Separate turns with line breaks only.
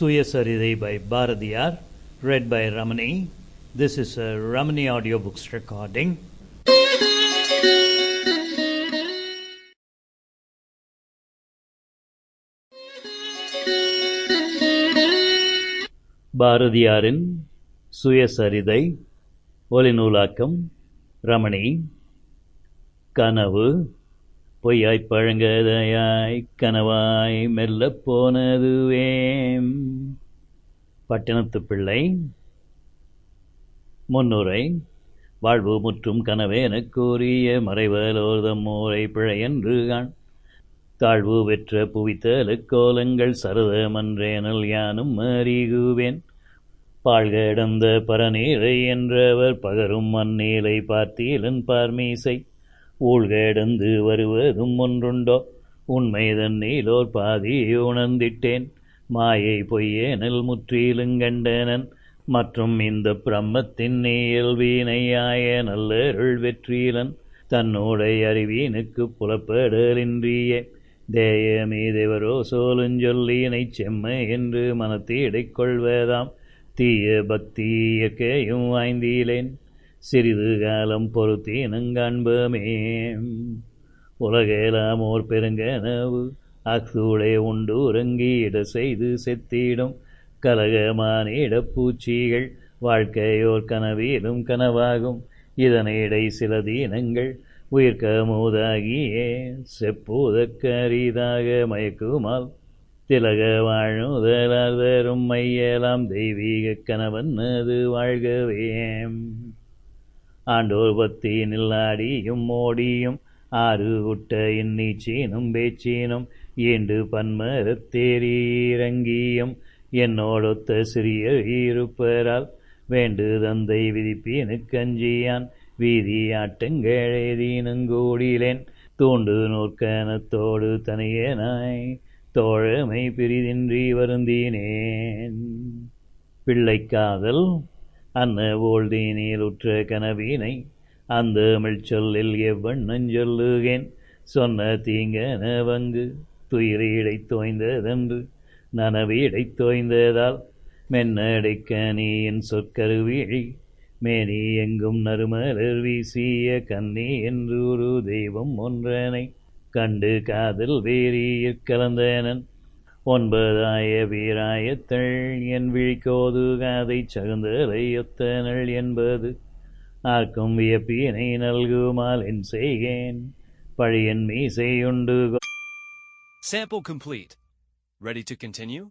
Suyasaride by Bharadiyar, read by Ramani. This is a Ramani audiobooks recording. பாரதியாரின் சுயசரிதை ஒலிநூலாக்கம் ரமணி கனவு பொய்யாய்ப் பழங்கதையாய் கனவாய் மெல்லப் போனதுவேம் பட்டினத்து பிள்ளை முன்னுரை வாழ்வு முற்றும் கனவே எனக் கூறிய மறைவலோர்தம் மூரை பிழையென்று காண். தாழ்வு வெற்ற புவித்தலுக்கோலங்கள் சரதமன்றேனல் யானும் அறிகுவேன். பாழ்கடந்த பரநீரை என்றவர் பகரும் மண்ணீலை பார்த்தீலன் பார்மீசை. ஊழ்கடந்து வருவதும் ஒன்றுண்டோ. உண்மை பாதி உணர்ந்திட்டேன். மாயை பொய்யேனல் முற்றிலுங்கண்டனன் மற்றும் இந்த பிரம்மத்தின் இயல்பீனையாய நல்லருள் வெற்றியிலன் தன்னோடை அறிவீனுக்கு புலப்படலின்றியே தேயமே தேவரோ சோலுஞ்சொல்லினைச் செம்மை என்று மனத்தீடைக் கொள்வதாம். தீய பக்தி இயற்கையும் வாய்ந்தீலேன். சிறிது காலம் பொறுத்தீனங்காண்பமே உலகெலாம் ஓர் பெருங்கனவு அக்சூளை உண்டு உறங்கியிட செய்து செத்திடும் கலகமானிட பூச்சிகள் வாழ்க்கையோர் கனவிலும் கனவாகும். இதனிடை சில தீனங்கள் உயிர்க்கமோதாகியே செப்பூதக்கரிதாக மயக்குமால் திலக வாழுதலாதரும் மையலாம் தெய்வீக கணவன் அது வாழ்கவேம் ஆண்டோர் பத்தி நில்லாடியும் ஓடியும் ஆறு குட்ட இன்னீச்சீனும் பேச்சீனும் ஈண்டு பன்மரத்தேரி இறங்கியும் என்னோடொத்த சிறிய இருப்பரால் வேண்டு தந்தை விதிப்பீனு கஞ்சியான் வீதி ஆட்டங்கேழேதீனங்கூடிலேன் தூண்டு நூற்கனத்தோடு தனியனாய் தோழமை பிரிதின்றி வருந்தினேன். பிள்ளைக்காதல் அன்ன ஓழ்தீனில் உற்ற கனவினை அந்த மிழ்ச்சொல்லில் எவ்வண்ணம் சொல்லுகேன் சொன்ன தீங்கன வங்கு துயிரீடை தோய்ந்ததென்று நனவீடை தோய்ந்ததால் மென்னடைக்க நீ என் சொற்கருவீழி மேனி எங்கும் நறுமலர் வீசிய கன்னி என்று ஒரு தெய்வம் ஒன்றனை கண்டு காதல் வேரியிற் கலந்தனன் ஒன்பதாய வீராயத்தள் என் விழிக்கோது காதை சகுந்தரையொத்தனள் என்பது ஆர்க்கும் வியப்பினை நல்குமால் என் செய்கேன் பழியன் மீசையுண்டு
Sample complete. Ready to continue?